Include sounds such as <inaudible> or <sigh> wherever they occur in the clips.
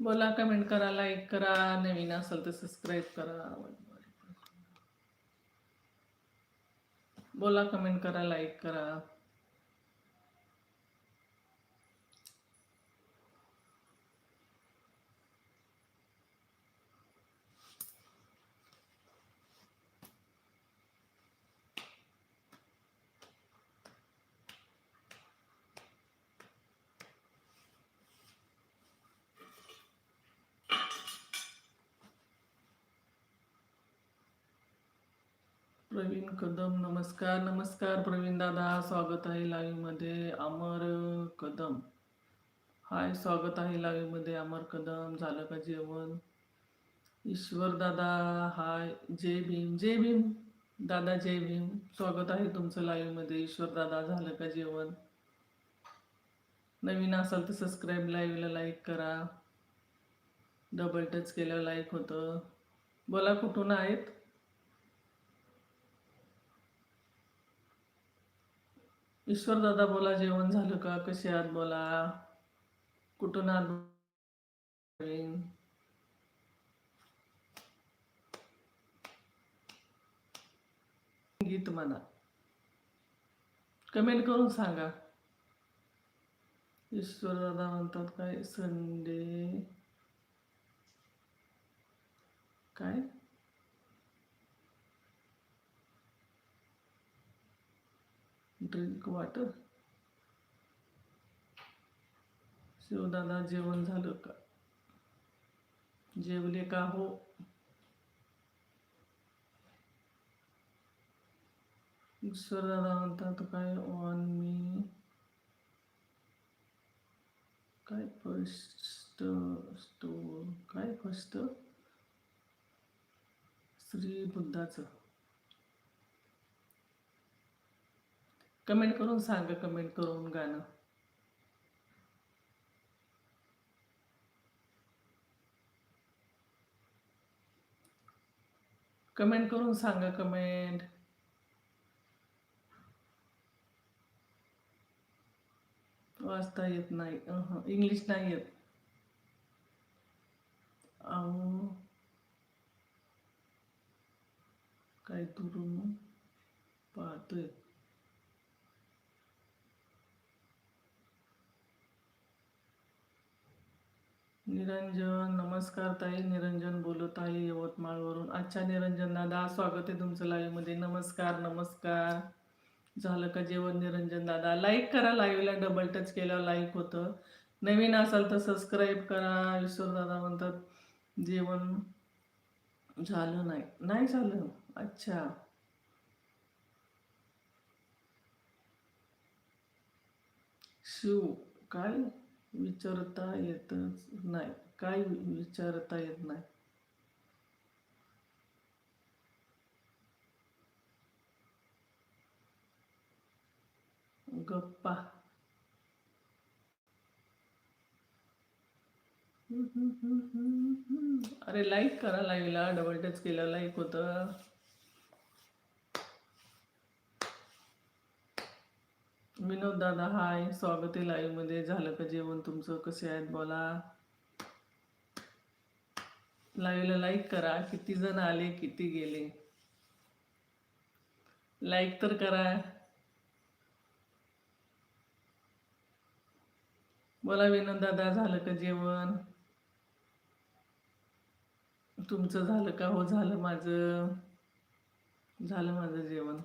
बोला कमेंट करा लाईक करा, नवीन असेल तर सबस्क्राईब करा. बोला कमेंट करा लाईक करा. नमस्कार नमस्कार प्रवीण दादा. स्वागत आहे लाईव्हमध्ये अमर कदम. हाय स्वागत आहे लाईव्हमध्ये अमर कदम. झालं का जेवण? ईश्वर दादा हाय. जय भीम जय भीम. दादा जय भीम. स्वागत आहे तुमचं लाईव्हमध्ये. ईश्वर दादा झालं का जेवण? नवीन असाल तर सबस्क्राईब लाईव्हला लाईक करा. डबल टच केलं लाईक होतं. बोला कुठून आहेत? ईश्वर दादा बोला जेवण झालं का? कसे आहात बोला? कुठून आहात गीत म्हणा. कमेंट करून सांगा. ईश्वर दादा म्हणतात काय? संडे. काय? ड्रिंक वॉटर शिवदादा जेवण झालं का? जेवले का हो? सर दादा म्हणतात काय ऑन मी? काय फस्ट स्टोर काय फस्ट श्री बुद्धाचं. कमेंट करून सांगा कमेंट करून गाणं कमेंट करून सांगा कमेंट वाचता येत नाही अहं, इंग्लिश नाही येत अहो काय दुरून पाहतोय निरंजन नमस्कार ताई. निरंजन बोलत आहे यवतमाळवरून. अच्छा निरंजन दादा स्वागत आहे तुमचं लाईव्हमध्ये मध्ये. नमस्कार नमस्कार. झालं का जेवण निरंजन दादा? लाईक करा लाईव्हला डबल टच केल्यावर लाईक होतं. नवीन असाल तर सबस्क्राईब करा. ईश्वर दादा म्हणतात जेवण झालं नाही. नाही झालं? अच्छा. शिव काय? विचारता येतच नाही. काय विचारता येत नाही? गप्पा. अरे लाईक करा लाईव्हला डबल टच केलं लाईक होतं. विनोद दादा हाय. स्वागत आहे लाईव्हमध्ये. झालं का जेवण तुमचं? कसे आहेत? बोला. लाईव्हला लाईक करा. किती जण आले किती गेले? लाईक तर करा. बोला विनोद दादा झालं का जेवण? तुमचं झालं का? हो झालं माझं. झालं माझं जेवण.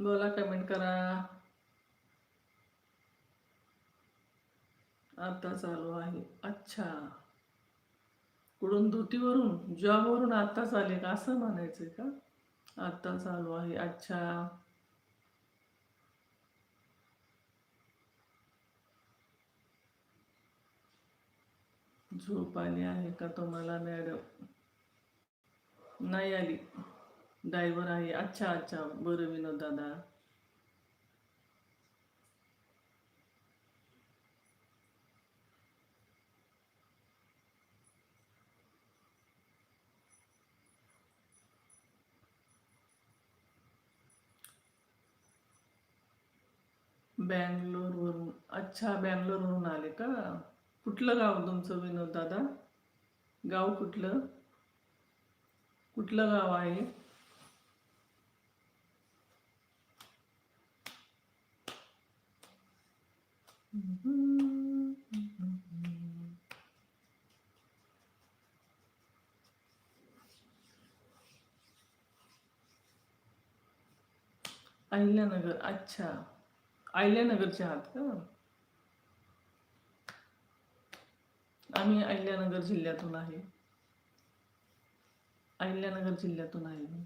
बोला कमेंट करा. आता चालू आहे. अच्छा. कुठून? धुतीवरून? जॉबवरून आत्ताच आले का? असं म्हणायचंय का? आत्ता चालू आहे. अच्छा. झोप आली आहे का तुम्हाला मॅडम? नाही आली. ड्रायव्हर आहे. अच्छा अच्छा. बरं विनोद दादा. बँगलोरवरून. अच्छा बँगलोरवरून आले का? कुठलं गाव तुमचं विनोद दादा? गाव कुठलं? कुठलं गाव आहे? अहिल्यानगर अच्छा. अहिल्यानगरचे आहात का? आम्ही अहिल्यानगर जिल्ह्यातून आहे. अहिल्यानगर जिल्ह्यातून आहे मी.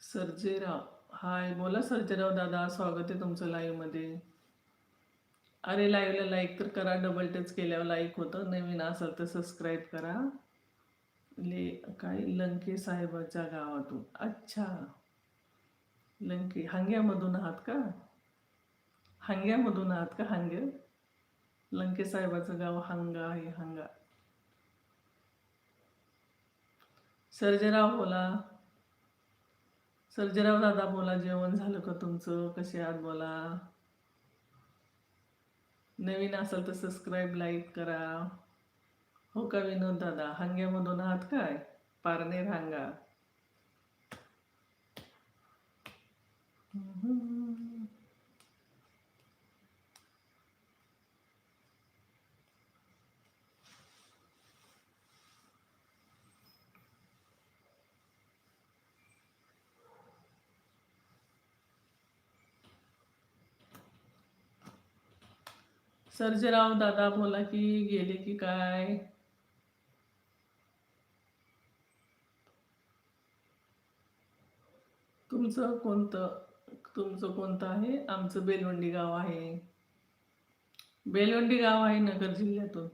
सर्जेराव हाय. बोला सर्जेराव दादा स्वागत आहे तुमचं लाईव्हमध्ये अरे लाईव्हला लाईक तर करा डबल टच केल्यावर लाईक होतं. नवीन असेल तर सबस्क्राईब करा. ले काय? लंके साहेबाच्या गावातून. अच्छा. लंके. हांग्यामधून आहात का? हांग्यामधून आहात का हांग्या लंके साहेबाचं गाव हांगा आहे हांगा. सर्जेराव बोला. सर्जेराव दादा बोला जेवण झालं का तुमचं? कसे आहात बोला. नवीन असाल तर सबस्क्राईब लाईक करा. हो का विनोद दादा? हांग्यामधून आहात काय? पारनेर हांगा सर्जेराव दादा बोला की गेले की काय? तुमचं कोणतं तुमचं कोणतं आहे? आमचं बेलवंडी गाव आहे. बेलवंडी गाव आहे नगर जिल्ह्यातून.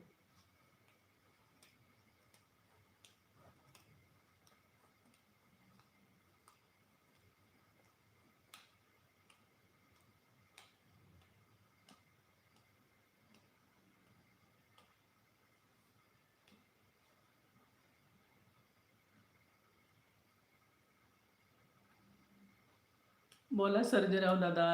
बोला सर्जेराव दादा.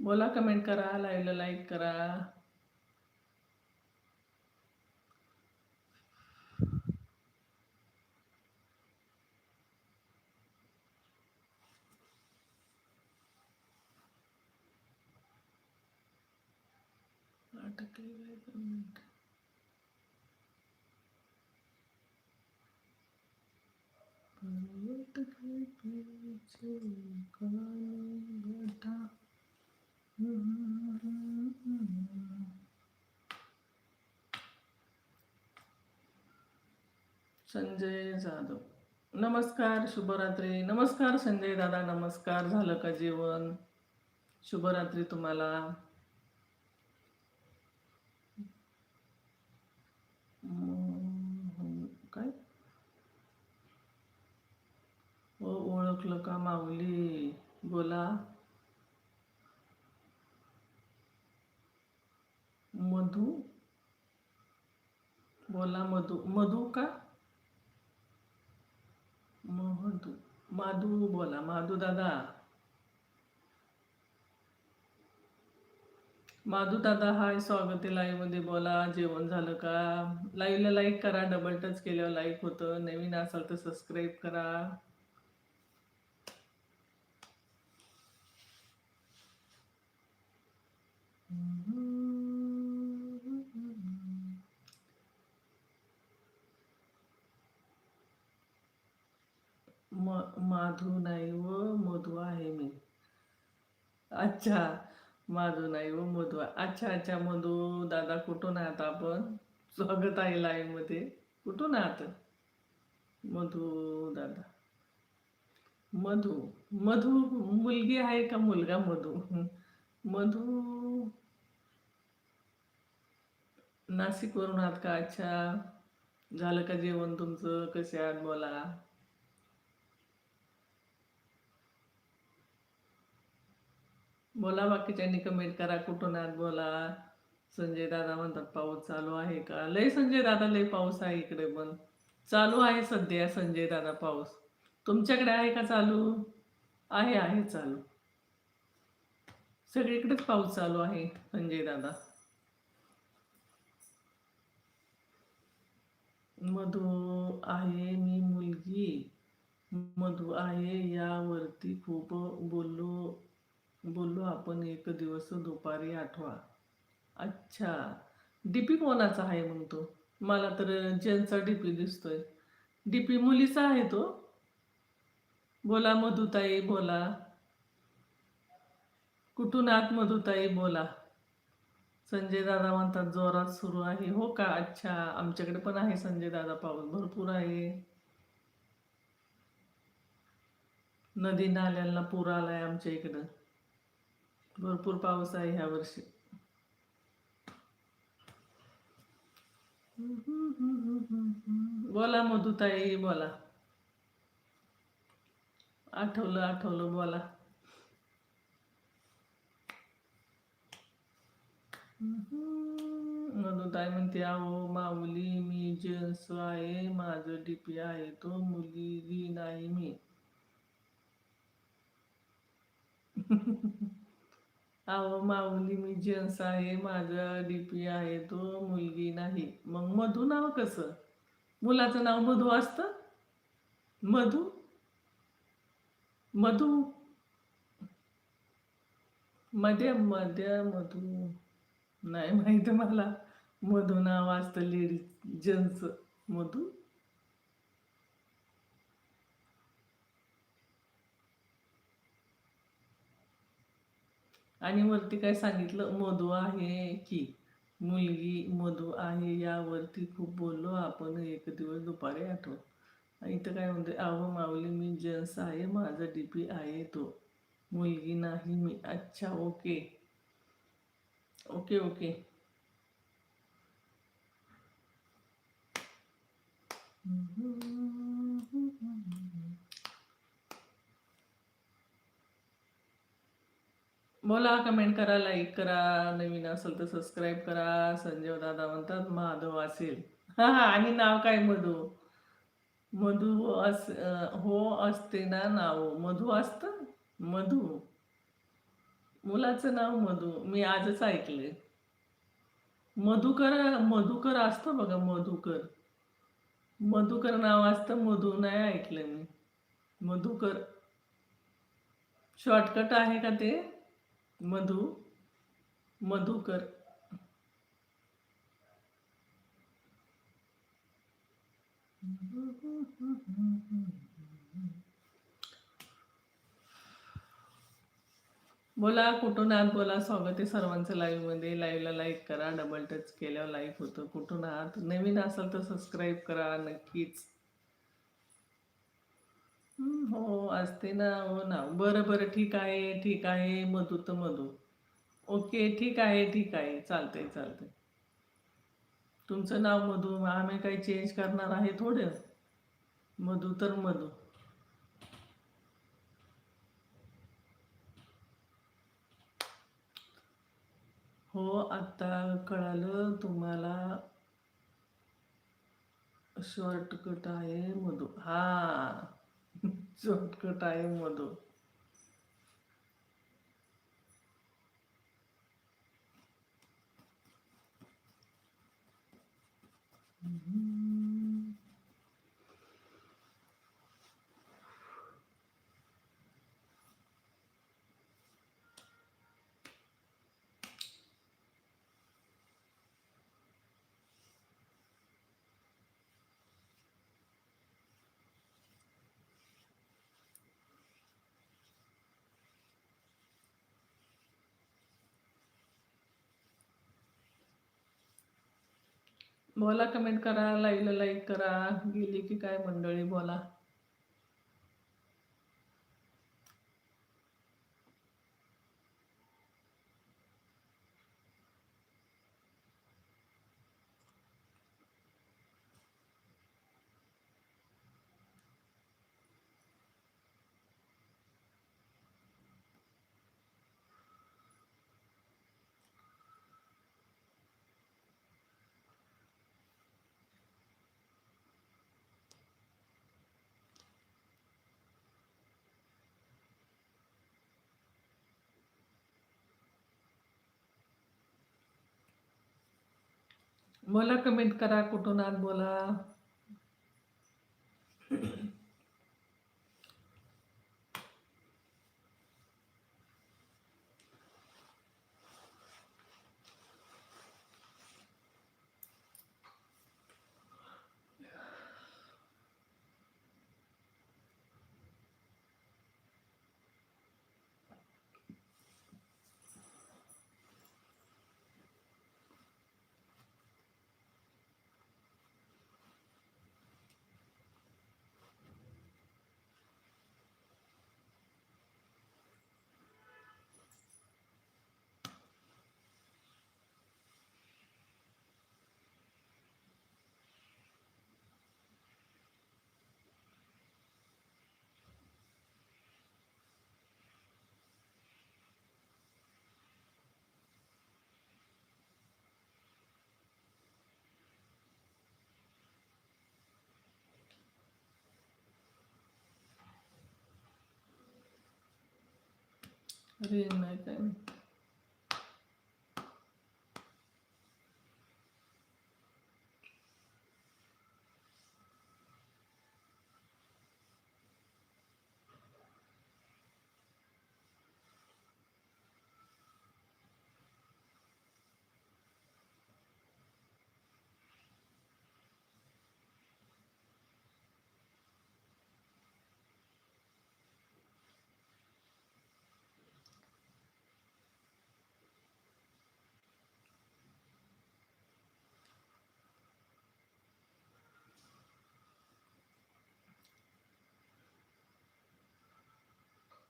बोला कमेंट करा लाईव्हला लाईक करा. संजय जाधव. नमस्कार शुभरात्री. नमस्कार संजय दादा नमस्कार. झालं का जेवण? शुभरात्री तुम्हाला हम्म, काय हो ओळखलं का माऊली? बोला. मधू? बोला मधू. मधू का? मधू. माधू बोला. माधू दादा. माधू दादा हाय स्वागत आहे लाईव्हमध्ये बोला जेवण झालं का? लाईव्हला लाईक करा. डबल टच केल्यावर लाईक होतं. नवीन असाल तर सबस्क्राईब करा. माधू नाही व मधू आहे मी. अच्छा माधू नाही व मधू आहे. अच्छा अच्छा मधू दादा कुठून आहात आपण? स्वागत आहे लाईव्हमध्ये. कुठून आहात? मधू दादा. मधू मधू मुलगी आहे का मुलगा मधू? मधू नाशिकवरून आहात का अच्छा झालं का जेवण तुमचं? कसे आहात बोला. बोला बाकीच्यांनी कमेंट करा. कुठून आहात बोला. संजय दादा म्हणतात पाऊस चालू आहे का? लय संजय दादा लय पाऊस आहे इकडे पण. चालू आहे सध्या संजय दादा पाऊस. तुमच्याकडे आहे का चालू? आहे आहे चालू. सगळीकडेच पाऊस चालू आहे संजय दादा. मधू आहे मी मुलगी. मधू आहे यावरती खूप बोललो बोललो आपण एक दिवस दुपारी आठवा. अच्छा. डीपी कोणाचा आहे मग तो? मला तर जेंटचा डीपी दिसतोय. डीपी मुलीचा आहे तो. बोला मधुताई बोला. कुठून आत मधुताई? बोला. संजय दादा म्हणतात जोरात सुरू आहे. हो का? अच्छा आमच्याकडे पण आहे संजय दादा पाऊस. भरपूर आहे. नदी नाल्यांना पूर आलाय आमच्या इकडं. भरपूर पाऊस आहे ह्या वर्षी. बोला मधुताई बोला. आठवलं आठवलं बोला. मधुताई म्हणते अहो माऊली मी जेन्स आहे माझं डीपी आहे तो मुली नाही मी. <laughs> अहो माऊली मी जेन्स आहे माझा डीपी आहे तो मुलगी नाही. मग मधू नाव कसं? मुलाचं नाव मधू असतं? मधू? मधू? मध्ये मध्ये मधू. नाही माहीत मला. मधू नाव असतं लेडीज जेंट्स मधू? आणि वरती काय सांगितलं? मधू आहे की. मुलगी मधू आहे यावरती खूप बोललो. आपण एक दिवस दुपारी आठवत. इथं काय म्हणते अहो माऊली मी जेंट्स आहे. माझा डीपी आहे तो. मुलगी नाही मी. अच्छा ओके. Okay okay. बोला कमेंट करा लाईक करा. नवीन असेल तर सबस्क्राईब करा. संजय दादा म्हणतात माधव असेल. हा हा आणि नाव काय मधू? मधू अस हो असते ना नाव. मधू असतं? मधू. मुलाचं नाव मधू. मी आजच ऐकले मधुकर मधुकर असतं बघा मधुकर. मधुकर नाव असतं मधू नाही ऐकलं मी. मधुकर. शॉर्टकट आहे का ते? मधु. मधुकर. बोला कुठून आहात? बोला स्वागत आहे सर्वांचं लाईव्हमध्ये. लाईव्हला लाईक करा डबल टच केल्यावर लाईक होतं. कुठून आहात? नवीन असाल तर सबस्क्राईब करा नक्कीच. हो असते ना हो ना. बरं बरं ठीक आहे ठीक आहे. मधू तर मधू. ओके ठीक आहे ठीक आहे. चालतंय चालतंय. तुमचं नाव मधू. आम्ही काही चेंज करणार आहे थोडं. मधू तर मधू. हो आता कळालं तुम्हाला शॉर्टकट आहे मधू हा शॉर्टकट आहे मधू Mm-hmm. बोला कमेंट करा लाईव्हला लाईक करा गेली की काय मंडळी बोला. मला कमेंट करा कुठून आत बोला. रेंज नाही काय नाही.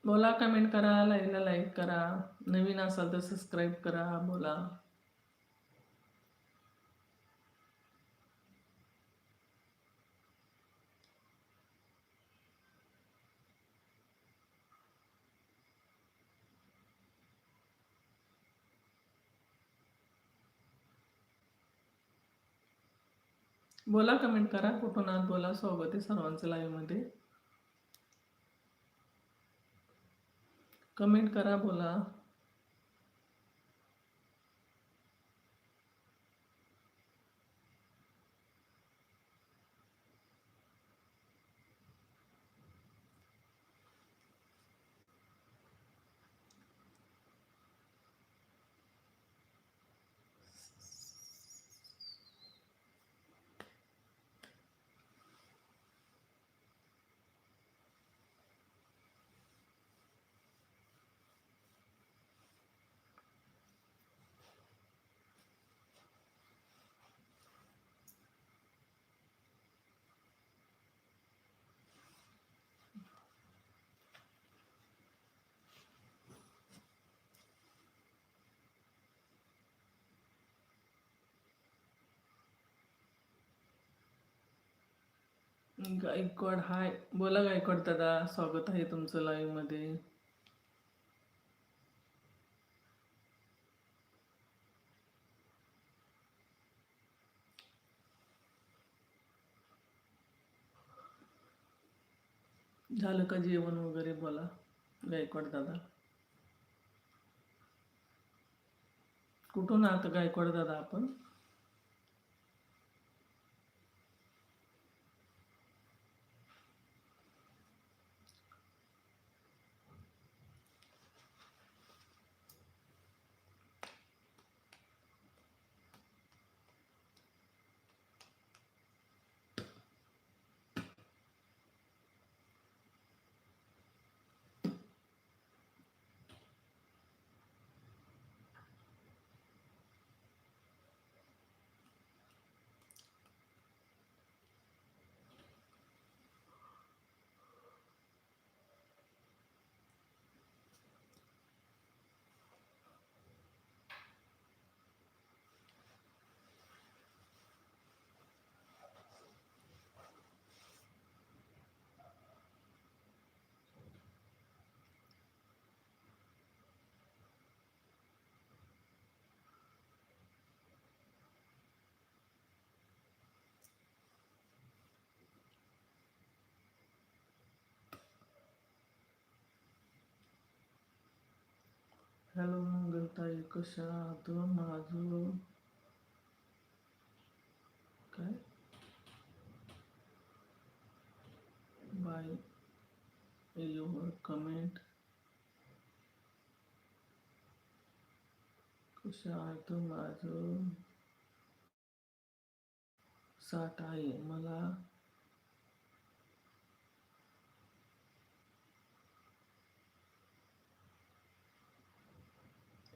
बोला कमेंट करा लाईव्हला लाईक करा. नवीन असाल तर सबस्क्राईब करा बोला. बोला कमेंट करा. कुठून आहात? बोला स्वागत आहे सर्वांचं लाईव्हमध्ये कमेंट करा बोला. गायकवाड हाय. बोला गायकवाड दादा स्वागत आहे तुमचं लाईव्हमध्ये. झालं का जेवण वगैरे? बोला गायकवाड दादा. कुठून आता गायकवाड दादा आपण? हॅलो मंगलताई कशा आहात? माझं काय? बाय युअर कमेंट कशा आहात? माझं साठ आहे मला.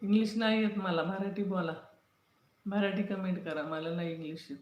इंग्लिश नाही येत मला. मराठी बोला. मराठी कमेंट करा. मला नाही इंग्लिश येत.